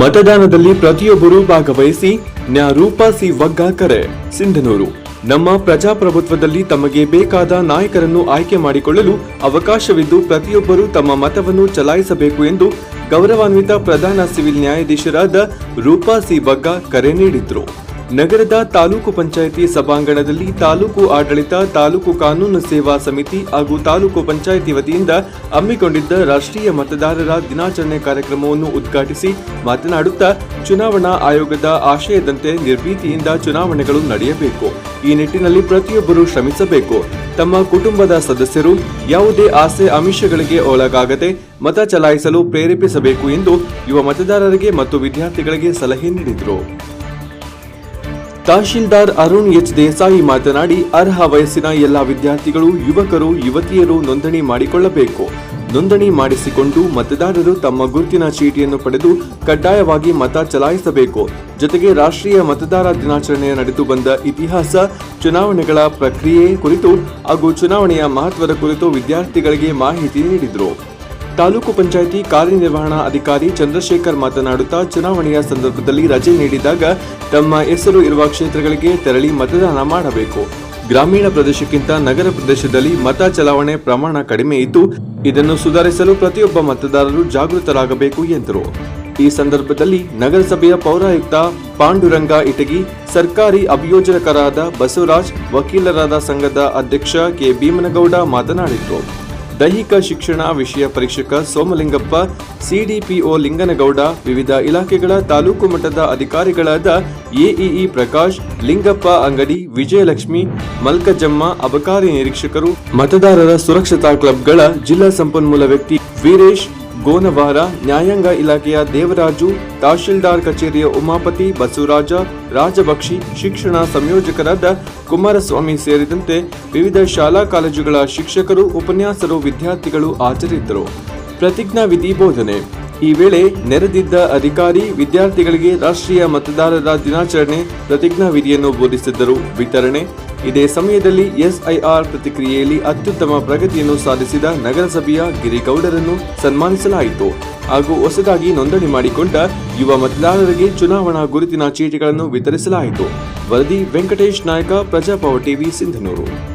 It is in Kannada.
ಮತದಾನದಲ್ಲಿ ಪ್ರತಿಯೊಬ್ಬರೂ ಭಾಗವಹಿಸಿ ನ್ಯಾ ರೂಪಾ ಸಿ ವಗ್ಗ ಕರೆ, ಸಿಂಧನೂರು. ನಮ್ಮ ಪ್ರಜಾಪ್ರಭುತ್ವದಲ್ಲಿ ತಮಗೆ ಬೇಕಾದ ನಾಯಕರನ್ನು ಆಯ್ಕೆ ಮಾಡಿಕೊಳ್ಳಲು ಅವಕಾಶವಿದ್ದು ಪ್ರತಿಯೊಬ್ಬರೂ ತಮ್ಮ ಮತವನ್ನು ಚಲಾಯಿಸಬೇಕು ಎಂದು ಗೌರವಾನ್ವಿತ ಪ್ರಧಾನ ಸಿವಿಲ್ ನ್ಯಾಯಾಧೀಶರಾದ ರೂಪಾ ಸಿ ವಗ್ಗ ಕರೆ ನೀಡಿದ್ರು. ನಗರದ ತಾಲೂಕು ಪಂಚಾಯಿತಿ ಸಭಾಂಗಣದಲ್ಲಿ ತಾಲೂಕು ಆಡಳಿತ, ತಾಲೂಕು ಕಾನೂನು ಸೇವಾ ಸಮಿತಿ ಹಾಗೂ ತಾಲೂಕು ಪಂಚಾಯಿತಿ ವತಿಯಿಂದ ಹಮ್ಮಿಕೊಂಡಿದ್ದ ರಾಷ್ಟ್ರೀಯ ಮತದಾರರ ದಿನಾಚರಣೆ ಕಾರ್ಯಕ್ರಮವನ್ನು ಉದ್ಘಾಟಿಸಿ ಮಾತನಾಡುತ್ತಾ ಚುನಾವಣಾ ಆಯೋಗದ ಆಶಯದಂತೆ ನಿರ್ಭೀತಿಯಿಂದ ಚುನಾವಣೆಗಳು ನಡೆಯಬೇಕು. ಈ ನಿಟ್ಟಿನಲ್ಲಿ ಪ್ರತಿಯೊಬ್ಬರು ಶ್ರಮಿಸಬೇಕು. ತಮ್ಮ ಕುಟುಂಬದ ಸದಸ್ಯರು ಯಾವುದೇ ಆಸೆ ಆಮಿಷಗಳಿಗೆ ಒಳಗಾಗದೆ ಮತ ಚಲಾಯಿಸಲು ಪ್ರೇರೇಪಿಸಬೇಕು ಎಂದು ಯುವ ಮತದಾರರಿಗೆ ಮತ್ತು ವಿದ್ಯಾರ್ಥಿಗಳಿಗೆ ಸಲಹೆ ನೀಡಿದರು. ತಹಶೀಲ್ದಾರ್ ಅರುಣ್ ಎಚ್ ದೇಸಾಯಿ ಮಾತನಾಡಿ, ಅರ್ಹ ವಯಸ್ಸಿನ ಎಲ್ಲ ವಿದ್ಯಾರ್ಥಿಗಳು, ಯುವಕರು, ಯುವತಿಯರು ನೋಂದಣಿ ಮಾಡಿಕೊಳ್ಳಬೇಕು. ನೋಂದಣಿ ಮಾಡಿಸಿಕೊಂಡು ಮತದಾರರು ತಮ್ಮ ಗುರುತಿನ ಚೀಟಿಯನ್ನು ಪಡೆದು ಕಡ್ಡಾಯವಾಗಿ ಮತ ಚಲಾಯಿಸಬೇಕು. ಜೊತೆಗೆ ರಾಷ್ಟ್ರೀಯ ಮತದಾರ ದಿನಾಚರಣೆ ನಡೆದು ಬಂದ ಇತಿಹಾಸ, ಚುನಾವಣೆಗಳ ಪ್ರಕ್ರಿಯೆ ಕುರಿತು ಹಾಗೂ ಚುನಾವಣೆಯ ಮಹತ್ವದ ಕುರಿತು ವಿದ್ಯಾರ್ಥಿಗಳಿಗೆ ಮಾಹಿತಿ ನೀಡಿದರು. ತಾಲೂಕು ಪಂಚಾಯಿತಿ ಕಾರ್ಯನಿರ್ವಹಣಾ ಅಧಿಕಾರಿ ಚಂದ್ರಶೇಖರ್ ಮಾತನಾಡುತ್ತಾ ಚುನಾವಣೆಯ ಸಂದರ್ಭದಲ್ಲಿ ರಜೆ ನೀಡಿದಾಗ ತಮ್ಮ ಹೆಸರು ಇರುವ ಕ್ಷೇತ್ರಗಳಿಗೆ ತೆರಳಿ ಮತದಾನ ಮಾಡಬೇಕು. ಗ್ರಾಮೀಣ ಪ್ರದೇಶಕ್ಕಿಂತ ನಗರ ಪ್ರದೇಶದಲ್ಲಿ ಮತ ಚಲಾವಣೆ ಪ್ರಮಾಣ ಕಡಿಮೆ ಇದ್ದು, ಇದನ್ನು ಸುಧಾರಿಸಲು ಪ್ರತಿಯೊಬ್ಬ ಮತದಾರರು ಜಾಗೃತರಾಗಬೇಕು ಎಂದರು. ಈ ಸಂದರ್ಭದಲ್ಲಿ ನಗರಸಭೆಯ ಪೌರಾಯುಕ್ತ ಪಾಂಡುರಂಗ ಇಟಗಿ, ಸರ್ಕಾರಿ ಅಭಿಯೋಜಕರಾದ ಬಸವರಾಜ್, ವಕೀಲರಾದ ಸಂಘದ ಅಧ್ಯಕ್ಷ ಕೆ ಭೀಮನಗೌಡ ಮಾತನಾಡಿದರು. ದೈಹಿಕ ಶಿಕ್ಷಣ ವಿಷಯ ಪರೀಕ್ಷಕ ಸೋಮಲಿಂಗಪ್ಪ, ಸಿಡಿಪಿಒ ಲಿಂಗನಗೌಡ, ವಿವಿಧ ಇಲಾಖೆಗಳ ತಾಲೂಕು ಮಟ್ಟದ ಅಧಿಕಾರಿಗಳಾದ ಎಇಇ ಪ್ರಕಾಶ್, ಲಿಂಗಪ್ಪ ಅಂಗಡಿ, ವಿಜಯಲಕ್ಷ್ಮಿ, ಮಲ್ಕಜಮ್ಮ ಅಬಕಾರಿ ನಿರೀಕ್ಷಕರು, ಮತದಾರರ ಸುರಕ್ಷತಾ ಕ್ಲಬ್ಗಳ ಜಿಲ್ಲಾ ಸಂಪನ್ಮೂಲ ವ್ಯಕ್ತಿ ವೀರೇಶ್ ಗೋನವಾರ ನ್ಯಾಯಾಂಗ ಇಲಾಖೆಯ ದೇವರಾಜು, ತಹಶೀಲ್ದಾರ್ ಕಚೇರಿಯ ಉಮಾಪತಿ ಬಸವರಾಜ, ರಾಜಭಕ್ಷಿ, ಶಿಕ್ಷಣ ಸಂಯೋಜಕರಾದ ಕುಮಾರಸ್ವಾಮಿ ಸೇರಿದಂತೆ ವಿವಿಧ ಶಾಲಾ ಕಾಲೇಜುಗಳ ಶಿಕ್ಷಕರು, ಉಪನ್ಯಾಸರು, ವಿದ್ಯಾರ್ಥಿಗಳು ಹಾಜರಿದ್ದರು. ಪ್ರತಿಜ್ಞಾ ವಿಧಿ ಬೋಧನೆ ಈ ವೇಳೆ ನೆರೆದಿದ್ದ ಅಧಿಕಾರಿ ವಿದ್ಯಾರ್ಥಿಗಳಿಗೆ ರಾಷ್ಟ್ರೀಯ ಮತದಾರರ ದಿನಾಚರಣೆ ಪ್ರತಿಜ್ಞಾ ವಿಧಿಯನ್ನು ಬೋಧಿಸಿದ್ದರು. ವಿತರಣೆ, ಇದೇ ಸಮಯದಲ್ಲಿ ಎಸ್ಐಆರ್ ಪ್ರತಿಕ್ರಿಯೆಯಲ್ಲಿ ಅತ್ಯುತ್ತಮ ಪ್ರಗತಿಯನ್ನು ಸಾಧಿಸಿದ ನಗರಸಭೆಯ ಗಿರಿಗೌಡರನ್ನು ಸನ್ಮಾನಿಸಲಾಯಿತು. ಹಾಗೂ ಹೊಸದಾಗಿ ನೋಂದಣಿ ಮಾಡಿಕೊಂಡ ಯುವ ಮತದಾರರಿಗೆ ಚುನಾವಣಾ ಗುರುತಿನ ಚೀಟಿಗಳನ್ನು ವಿತರಿಸಲಾಯಿತು. ವರದಿ ವೆಂಕಟೇಶ್ ನಾಯಕ, ಪ್ರಜಾಪಾವ ಟಿವಿ, ಸಿಂಧನೂರು.